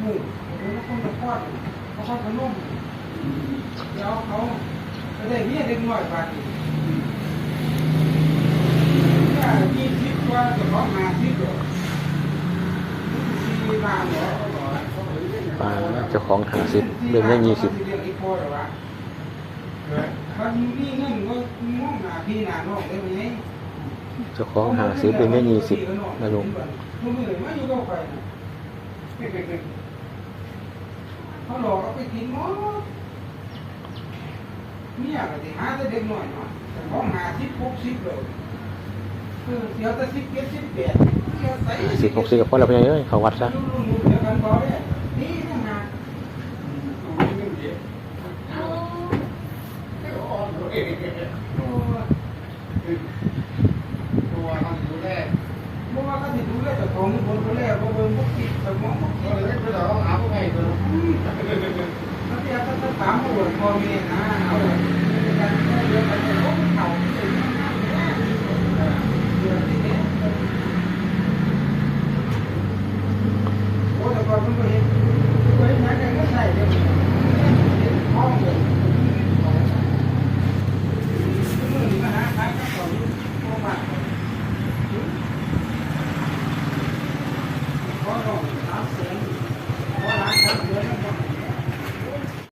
หมู่หรือว่าคนตะก้อนเขาเขาขนมเดี๋ยวเขาจะได้เมียเด็กน้อยบาดนี้ถ้ายี่สิบกว่าจะร้องหาสิบหรอสี่บาทหรอเขาบอกว่าเขาบอกว่าปลาเจ้าของหาสิบเดือนละยี่สิบมันมีเงินก็มองหน้าพี่หน้าน้องได้ไหมเจ้าของหาสิบเดือนละยี่สิบนะลุงไหมอยู่ก็ไปนะ เขาหลอกเอาไปกินหมดเนี่ยก็สิหาแต่เด็กน้อยเนาะแต่ของหาสิบหกสิบเลยเออเดี๋ยวแต่สิบเจ็ดสิบแปดเดี๋ยวใส่หาสิบหกสิบกับพ่อเราไปเลยเขาวัดซะรุ่นๆเดียวกันก็ได้นี่ทำงานตัวทำดูแลเพราะว่าเขาสิดูแลเจ้าของคนคนแรกเขาเบิ่งพวก วดพ่อแม่นะเอาเดี๋ยวไปเจอพวกเขาเดี๋ยวที่เนี่ยโอ้แต่ก่อนมันก็เห็นเฮ้ยนักก็ใส่เดี๋ยวเห็ห้องเลยมือมาหาใครก็ต่อยุ่งโอ้บัตรเพราะเราสามเสียง